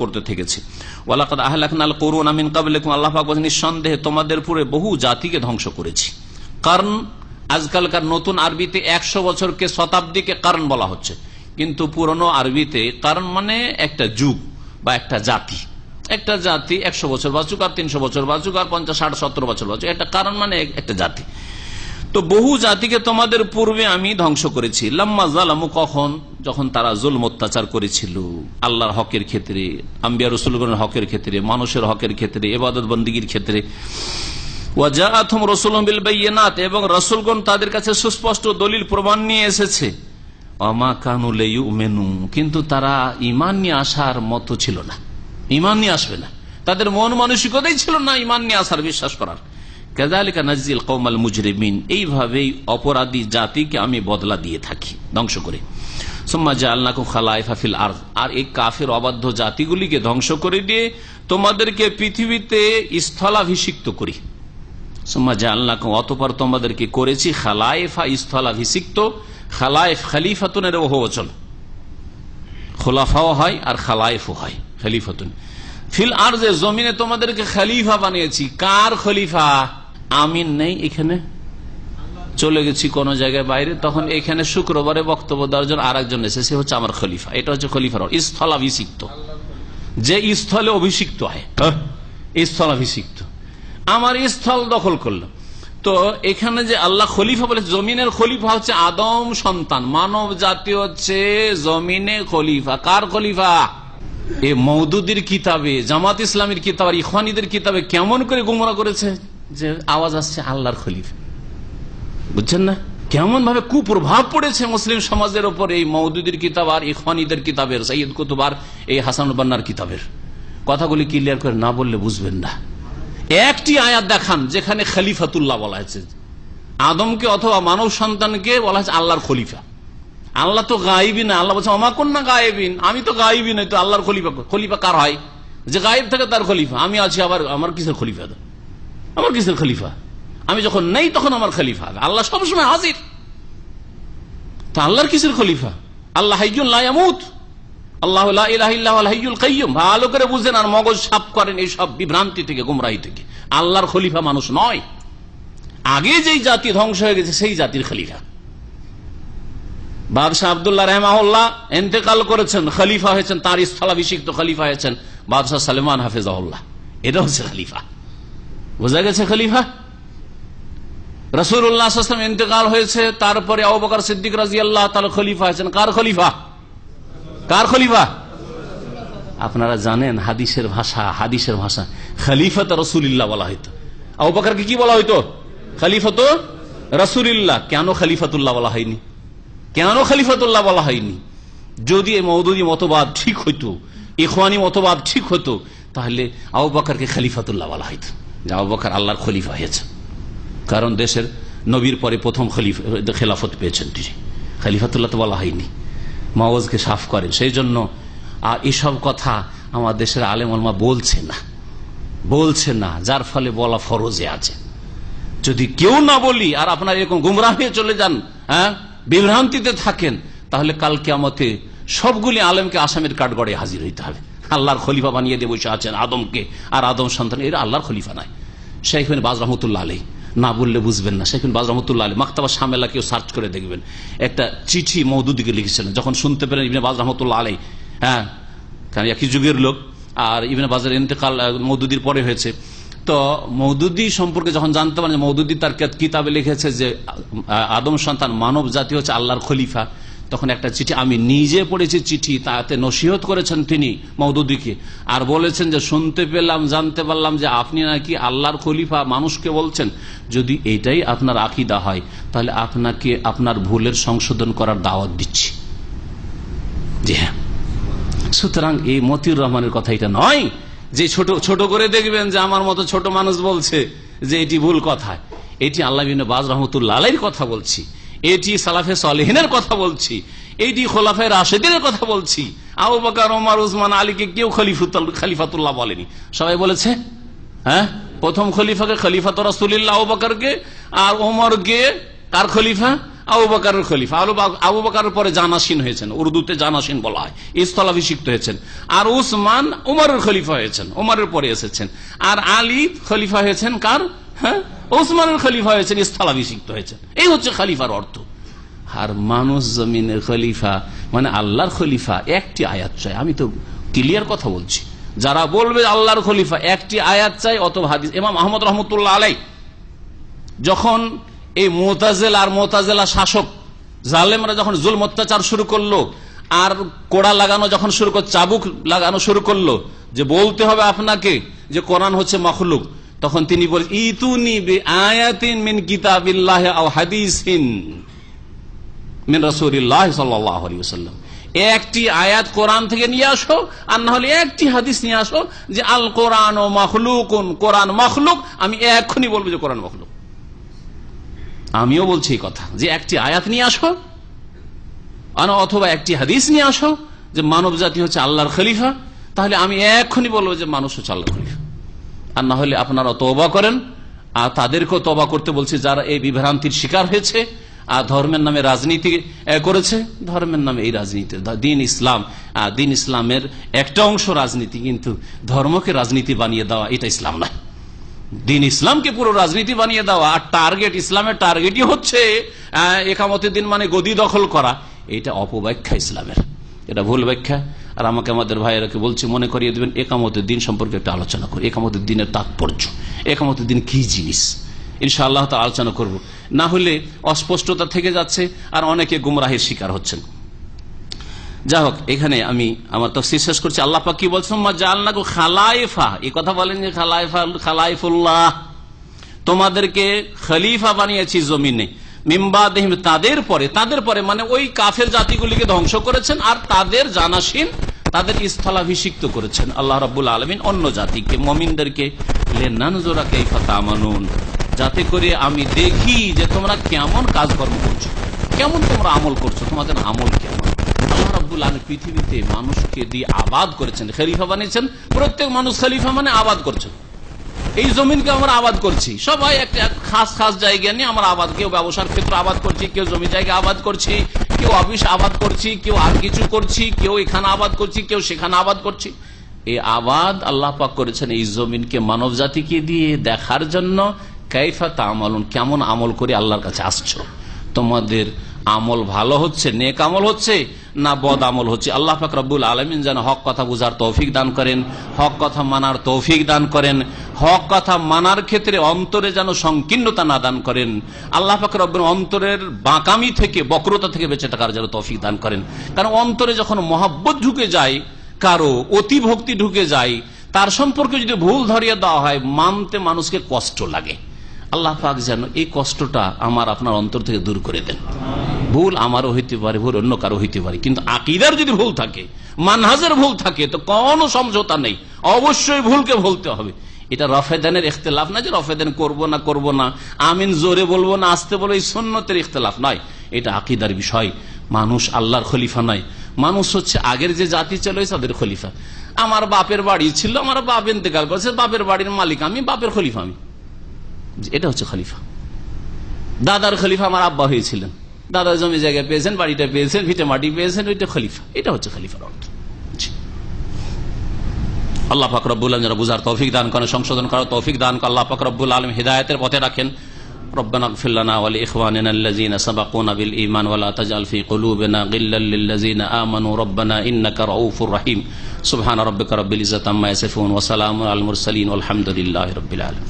করতে থেকেছে। ওয়ালাকাদ আহলাকনাল করুন আমিন কাবলিকুম আল্লাহ পাক বলেন নিঃসন্দেহে তোমাদের পুরে বহু জাতিকে ধ্বংস করেছি। কারণ আজকালকার নতুন আরবিতে একশো বছরকে শতাব্দীকে কারণ বলা হচ্ছে। কিন্তু পুরনো আরবিতে কারণ মানে একটা যুগ বা একটা জাতি। একটা জাতি একশো বছর বাঁচুক আর তিনশো বছর বাঁচুক আর পঞ্চাশ, ষাট, সত্তর বছর বাঁচুক। একটা কারণ মানে একটা জাতি। তো বহু জাতিকে তোমাদের পূর্বে আমি ধ্বংস করেছি। লাম্মা জালামু কখন? যখন তারা জুলম অত্যাচার করেছিল। আল্লাহর হকের ক্ষেত্রে, আম্বিয়া রসুলগণের হকের ক্ষেত্রে, মানুষের হকের ক্ষেত্রে এবাদত বন্দীগীর ক্ষেত্রে। এবং রাসূলগণ তাদের কাছে সুস্পষ্ট দলিল, প্রমাণ নিয়ে এসেছে। ওমা কানু লিউমিনু, কিন্তু তারা ঈমান নিয়ে আসার মতো ছিল না। ঈমান নিয়ে আসবে না। তাদের মন মানসিকতাই ছিল না ইমান নিয়ে আসার, বিশ্বাস করার। কাজালিকা নাজিল কৌমাল মুজরিমিন এইভাবেই অপরাধী জাতিকে আমি বদলা দিয়ে থাকি। ধ্বংস করে। সোম্মা জালনাকু খালাইফা ফিল আর এই কাফের অবাধ্য জাতিগুলিকে ধ্বংস করে দিয়ে তোমাদেরকে পৃথিবীতে স্থলাভিষিক্ত করি। সোম্মা জালনাকু অতপর তোমাদেরকে করেছি খালাইফা স্থলাভিষিক্ত। খালাইফ খালিফাতুনের ওহ বচন খোলাফাও হয় আর খালাইফও হয় খালিফাতুন। ফিল আর যে জমিনে তোমাদেরকে খালিফা বানিয়েছি। কার খলিফা? আমিন নেই এখানে? চলে গেছি কোন জায়গায় বাইরে। তখন এখানে শুক্রবারে বক্তব্য দেওয়ার জন্য আর একজন এসে সে হচ্ছে আমার খলিফা। এটা হচ্ছে খলিফার স্থলাভিষিক্ত যে স্থলে অভিষিক্ত হয় স্থলাভিষিক্ত আমার স্থল দখল করল। তো এখানে যে আল্লাহ খলিফা বলে, জমিনের খলিফা হচ্ছে আদম সন্তান। মানব জাতি হচ্ছে জমিনে খলিফা। কার খলিফা? এ মৌদুদির কিতাবে, জামাত ইসলামের কিতাব আর ইখানিদের কিতাবে কেমন করে গুমরা করেছে? যে আওয়াজ আসছে আল্লাহর খলিফা। বুঝছেন না? কেমন ভাবে কুপ্রভাব পড়েছে মুসলিম সমাজের ওপর এই মৌদুদির কিতাব আর ইখানিদের কিতাবের সৈয়দ কুতুবার এই হাসান বান্নার কিতাবের। কথাগুলি ক্লিয়ার করে না বললে বুঝবেন না। একটি আয়াত দেখান যেখানে খালিফাতুল্লাহ বলা হয়েছে। আদমকে অথবা মানব সন্তানকে বলা হয়েছে আল্লাহর খলিফা। আল্লাহ তো গাইবি না, আল্লাহ বলছে আমার কন্যা গায়েবিন? আমি তো গাইবি তো আল্লাহর খলিফা খলিফা কার হয়? যে গায়েব থাকে তার খলিফা, আমি আছি আবার, আমার কিসের খলিফা? আমার কিসের খলিফা। আমি যখন নেই তখন আমার খলিফা। আল্লাহ সবসময় হাজির। তা আল্লাহর কিসের খলিফা? আল্লাহ হাইজুল্লাহমুত আল্লাহ খলিফা মানুষ নয়। আগে যেই জাতি ধ্বংস হয়ে গেছে, সেই জাতির খলিফা। বাদশাহ আবদুল্লাহ রহমাউল্লাহ এতেকাল করেছেন, খলিফা হয়েছেন, তার স্থলাভিষিক্ত খলিফা হয়েছেন বাদশাহ সালেমান হাফিজাউল্লাহ এটা হচ্ছে খলিফা। বোঝা গেছে খলিফা? রসুল্লাহাম ইন্তেকাল হয়েছে, তারপরে আবকার সিদ্দিক রাজি আল্লাহ খলিফা হয়েছেন। কার খলিফা? কার খলিফা? আপনারা জানেন হাদিসের ভাষা হাদিসের ভাষা। খলিফা তো রসুলিল্লাহ বলা হইতো। আবকারকে কি বলা হইতো? খালিফা তো রসুলিল্লাহ। কেন খলিফাতুল্লাহ বলা হয়নি? কেন খলিফাতুল্লাহ বলা হয়নি? যদি এই মৌদুদি মতবাদ ঠিক হইতো, ইখওয়ানি মতবাদ ঠিক হতো তাহলে আবু বাকরকে খলিফাতুল্লাহ বলা হইত। যে আবু বকর আল্লাহর খলিফা হয়েছে। কারণ দেশের নবীর পরে প্রথম খলিফা, খেলাফত পেয়েছেন তিনি। খলিফাতুল্লাহ তো বলা হয়নি। মগজকে সাফ করেন। সেই জন্য আর এসব কথা আমার দেশের আলেম আলমা বলছে না। বলছে না, যার ফলে বলা ফরজে আছে। যদি কেউ না বলি, আর আপনার এরকম গুমরাহ হয়ে চলে যান হ্যাঁ বিভ্রান্তিতে থাকেন, তাহলে কালকে আমাকে সবগুলি আলেমকে আসামের কাঠগড়ে হাজির হইতে হবে। আল্লাহর খলিফা বানিয়ে দিয়ে বসে আছেন আদমকে। আর আদম সন্তান, এরা আল্লাহর খলিফা নাই শেখ বাজ রহমতুল্লাহ আলী না বললে বুঝবেন না। শেখ বাজ রহমতুল্লাহ আলী মাক্তাবা সামেলা কেউ সার্চ করে দেখবেন। একটা চিঠি মৌদুদিকে লিখেছিলেন যখন শুনতে পেলেন ইবনে বাজ রহমতুল্লাহ আলী হ্যাঁ কারণ একই যুগের লোক। আর ইবনে বাজার ইন্তেকাল মৌদুদির পরে হয়েছে। তো মৌদুদি সম্পর্কে যখন জানতে পারেন মৌদুদি তার কিতাবে লিখেছে যে আদম সন্তান মানব জাতি হচ্ছে আল্লাহর খলিফা। তখন একটা চিঠি, আমি নিজে পড়েছি চিঠি, তাতে নসিহত করেছেন তিনি মৌদুদিকে আর বলেছেন যে, শুনতে পেলাম, জানতে পারলাম যে আপনি নাকি আল্লাহর খলিফা, মানুষকে বলছেন। যদি এটাই আপনার আকিদা হয়, তাহলে আপনাকে আপনার ভুলের সংশোধন করার দাওয়াত দিচ্ছি। জি হ্যাঁ। সুতরাং এই মতিউর রহমানের কথা এটা নয় যে, ছোট ছোট করে দেখবেন যে আমার মতো ছোট মানুষ বলছে যে, এটি ভুল কথা। এটি আল্লাহ বাজ রহমতুল্লাহ কথা বলছি। এটি সালাফে সালেহিনের কথা বলছি। এইটি খোলাফে রাশেদের কথা বলছি। আবু বাকার ওমার উসমান, আলীকে কেউ খালিফাতুল্লাহ বলেনি। সবাই বলেছে? হ্যাঁ? প্রথম খলিফাকে খলিফা তো রাসুলিল্লাহ, আবু বাকারকে আর ওমরকে কার খলিফা? আবু বাকারের খলিফা। আবু বাক- আবু বাকারের পরে জানাসিন হয়েছেন। উর্দুতে জানাসিন বলা হয়। স্থলাভিষিক্ত হয়েছেন। আর উসমান উমরের খলিফা হয়েছেন। উমরের পরে এসেছেন। আর আলী খলিফা হয়েছেন কার? হ্যাঁ? ওসমানের খলিফা হয়েছেন স্থলাভিষিক্ত হয়েছেন। এই হচ্ছে খলিফার অর্থ। আর মানুষ জমিনের খলিফা মানে আল্লাহর খলিফা, একটি আয়াত চাই। আমি তো ক্লিয়ার কথা বলছি। যারা বলবে আল্লাহর খলিফা, একটি আয়াত চাই অত হাদিস ইমাম আহমদ রহমতুল্লাহ আলাই, যখন এই মোতাজেল আর মোতাজেলা শাসক, জালেমরা যখন জুল অত্যাচার শুরু করল, আর কোড়া লাগানো যখন শুরু করল চাবুক লাগানো শুরু করল, যে বলতে হবে আপনাকে যে কোরআন হচ্ছে মখলুক। তখন তিনি বলেন ইতুনি আয়াতিন মিন একটি আয়াত কোরআন থেকে নিয়ে আসো, আর না হলে একটি হাদিস নিয়ে আসো যে, আল কোরআন ও মখলুকুন, কোরআন মখলুক। আমি এখনই বলব যে, কোরআন মখলুক। আমিও বলছি কথা, যে, একটি আয়াত নিয়ে আসো অথবা একটি হাদিস নিয়ে আসো, যে মানব জাতি হচ্ছে আল্লাহর খলিফা, তাহলে আমি এখনই বলব যে, মানুষ হচ্ছে আল্লাহর খলিফা। আর না হলে আপনারা তবা করেন। আর তাদেরকেও তবা করতে বলছি, যারা এই বিভ্রান্তির শিকার হয়েছে আর ধর্মের নামে রাজনীতি করেছে, ধর্মের নামে এই রাজনীতি দিন ইসলাম দিন ইসলামের একটা অংশ রাজনীতি, কিন্তু ধর্মকে রাজনীতি বানিয়ে দেওয়া, এটা ইসলাম নয়। দিন ইসলামকে পুরো রাজনীতি বানিয়ে দেওয়া, আর টার্গেট, ইসলামের টার্গেটই হচ্ছে একামতের দিন মানে গদি দখল করা, এটা অপব্যাখ্যা ইসলামের। এটা ভুল ব্যাখ্যা। আর আমাকে আমাদের ভাইয়েরাকে বলছি, মনে করিয়ে দেবেন, একামতের দিন সম্পর্কে একটা আলোচনা করি একামতের দিনের তাৎপর্য, একামতের দিন কি জিনিস? ইনশাআল্লাহ তা আলোচনা করব। না হলে অস্পষ্টতা থেকে যাচ্ছে আর অনেকে গুমরাহের শিকার হচ্ছেন। যা হোক, এখানে আমি আমার তো শেষ করছি। আল্লাহ পাক কি বলছেন? মা খালাইফা। এই কথা বলেন যে খালাইফা, খালাইফুল্লাহ। তোমাদেরকে খলিফা বানিয়েছি জমিনে। মিম্বা দেহিম তাদের পরে তাদের পরে মানে ওই কাফের জাতিগুলিকে ধ্বংস করেছেন আর তাদের জানাসীন তাদের স্থলাভিষিক্ত করেছেন আল্লাহ রাবুল আলমিন অন্য জাতিকে, মমিনদেরকে। লেনানজোরাকে ফাতামানুন যাতে করে আমি দেখি যে তোমরা কেমন কাজকর্ম করছ, কেমন তোমরা আমল করছ, তোমাদের আমল কেমন। আল্লাহ রাব্বুল আলামিন পৃথিবীতে মানুষকে দিয়ে আবাদ করেছেন, খলিফা বানিয়েছেন, প্রত্যেক মানুষ খলিফা মানে আবাদ করছেন। এই জমিনকে আমরা আবাদ করছি, সবাই একটা এক খাস খাস জায়গা নিয়ে আমরা আবাদ, কেউ ব্যবসার ক্ষেত্রে আবাদ করছি, কেউ জমি জায়গা আবাদ করছি কেউ অফিস আবাদ করছি, কেউ আর কিছু করছি, কেউ এখানে আবাদ করছি, কেউ সেখানে আবাদ করছি। এই আবাদ আল্লাহ পাক করেছেন এই জমিনকে মানব জাতিকে দিয়ে দেখার জন্য। কেমন আমল করে আল্লাহর কাছে আসছো? তোমাদের আমল ভালো হচ্ছে, নেক আমল হচ্ছে, না বদ আমল হচ্ছে? আল্লাহ পাক রব্বুল আলমিন যেন হক কথা বুঝার তৌফিক দান করেন, হক কথা মানার তৌফিক দান করেন, হক কথা মানার ক্ষেত্রে অন্তরে যেন সংকীর্ণতা না দান করেন। আল্লাহ পাক রব্বুল অন্তরের বাঁকামি থেকে, বক্রতা থেকে বেঁচে থাকার যেন তৌফিক দান করেন। কারণ অন্তরে যখন মহাব্বত ঢুকে যায়, কারও অতি ভক্তি ঢুকে যায়, তার সম্পর্কে যদি ভুল ধরিয়ে দেওয়া হয়, মানতে মানুষকে কষ্ট লাগে। আল্লাহ পাক যেন এই কষ্টটা আমার আপনার অন্তর থেকে দূর করে দেন। ভুল আমারও হইতে পারে, ভুল অন্য কারও হইতে পারে। কিন্তু আকিদার যদি ভুল থাকে, মানহাজের ভুল থাকে, তো কোনো সমঝোতা নেই। অবশ্যই ভুলকে ভুলতে হবে। এটা রফেদানের ইখতলাফ না যে রফেদান করব না করব না, আমিন জোরে বলব না, আসতে বলো এই সন্ন্যতের ইখতলাফ নয়। এটা আকিদার বিষয়। মানুষ আল্লাহর খলিফা নয়। মানুষ হচ্ছে আগের যে জাতি ছিল তাদের খলিফা। আমার বাপের বাড়ি ছিল, আমার বাপ ইন্তেকাল করেছে, বাপের বাড়ির মালিক আমি, বাপের খলিফা আমি। এটা হচ্ছে খলিফা দাদার খলিফা আমার আব্বা হয়েছিলেন দাদা জমি জায়গা পেয়েছেন বাড়িটা পেয়েছেন ভিটে মাটি পেয়েছেন ওইটা খলিফা এটা হচ্ছে খলিফার অর্থ জি। আল্লাহ ফাকরবুল আলম যারা বুঝার তৌফিক দান করেন সংশোধন করার তৌফিক দান করেন আল্লাহ ফাকরবুল আলম হৃদায়তের পথে রাখেন ربنا اغفر لنا ولإخواننا الذين سبقونا بالإيمان ولا تجعل في قلوبنا غلا للذين آمنوا ربنا إنك رؤوف رحيم سبحان ربك رب العزة عما يصفون وسلام على المرسلين والحمد لله رب العالمين